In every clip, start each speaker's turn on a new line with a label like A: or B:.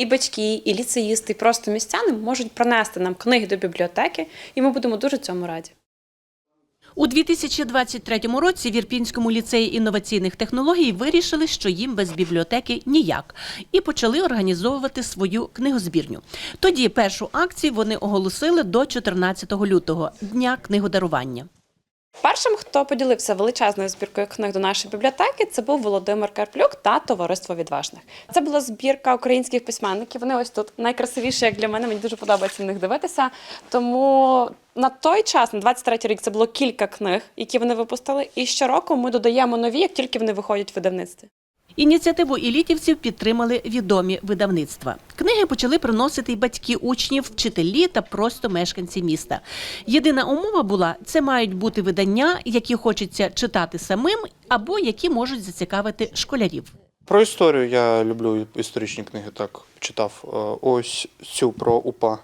A: і батьки, і ліцеїсти, і просто містяни можуть принести нам книги до бібліотеки, і ми будемо дуже цьому раді.
B: У 2023 році в Ірпінському ліцеї інноваційних технологій вирішили, що їм без бібліотеки ніяк, і почали організовувати свою книгозбірню. Тоді першу акцію вони оголосили до 14 лютого дня книгодарування.
A: Першим, хто поділився величезною збіркою книг до нашої бібліотеки, це був Володимир Карплюк та Товариство відважних. Це була збірка українських письменників. Вони ось тут найкрасивіші, як для мене. Мені дуже подобається на них дивитися. Тому на той час, на 23-й рік, це було кілька книг, які вони випустили. І щороку ми додаємо нові, як тільки вони виходять в видавництві.
B: Ініціативу елітівців підтримали відомі видавництва. Книги почали приносити й батьки учнів, вчителі та просто мешканці міста. Єдина умова була це мають бути видання, які хочеться читати самим, або які можуть зацікавити школярів.
C: Про історію я люблю історичні книги. Так читав е, ось цю про УПА.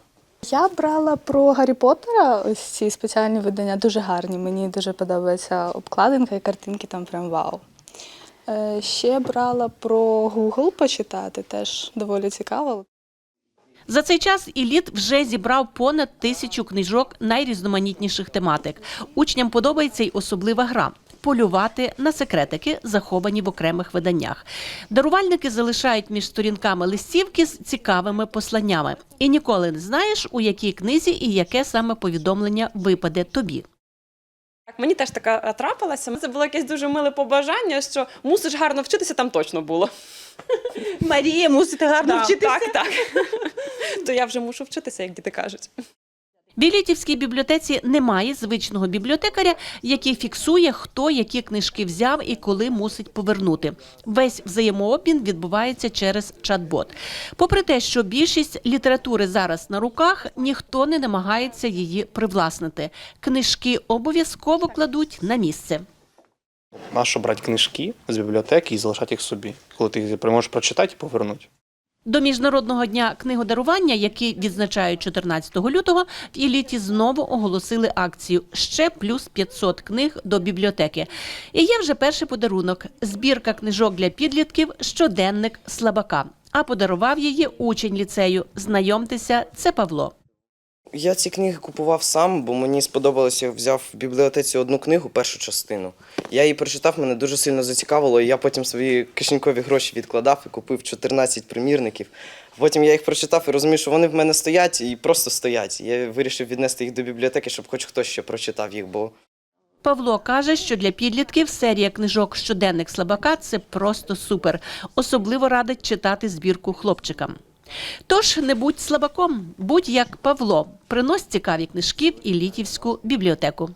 D: Я брала про Гаррі Поттера, ось ці спеціальні видання, дуже гарні. Мені дуже подобається обкладинка і картинки там прям вау. Е, Ще брала про Google почитати, теж доволі цікаво.
B: За цей час еліт вже зібрав понад тисячу книжок найрізноманітніших тематик. Учням подобається й особлива гра. Полювати на секретики, заховані в окремих виданнях. Дарувальники залишають між сторінками листівки з цікавими посланнями. І ніколи не знаєш, у якій книзі і яке саме повідомлення випаде тобі.
A: Так, мені теж така е, трапилася. Це було якесь дуже миле побажання, що мусиш гарно вчитися, там точно було.
B: Марія, мусите гарно
A: Да, Так, так. То я вже мушу вчитися, як діти кажуть.
B: Білітівській бібліотеці немає звичного бібліотекаря, який фіксує, хто які книжки взяв і коли мусить повернути. Весь взаємообмін відбувається через чат-бот. Попри те, що більшість літератури зараз на руках, ніхто не намагається її привласнити. Книжки обов'язково кладуть на місце.
C: Нащо брати книжки з бібліотеки і залишати їх собі, коли ти їх можеш прочитати і повернути.
B: До міжнародного дня книгодарування, який відзначають 14 лютого, в еліті знову оголосили акцію ще плюс 500 книг до бібліотеки. І є вже перший подарунок збірка книжок для підлітків Щоденник слабака. А подарував її учень ліцею. Знайомтеся, це Павло.
E: Я ці книги купував сам, бо мені сподобалося, взяв в бібліотеці одну книгу, першу частину. Я її прочитав, мене дуже сильно зацікавило, і я потім свої кишенькові гроші відкладав і купив 14 примірників. Потім я їх прочитав і розумів, що вони в мене стоять і просто стоять. Я вирішив віднести їх до бібліотеки, щоб хоч хтось ще прочитав їх, бо
B: Павло каже, що для підлітків серія книжок Щоденник слабака це просто супер. Особливо радить читати збірку хлопчикам. Тож не будь слабаком, будь як Павло. Принось цікаві книжки в Ілітівську бібліотеку.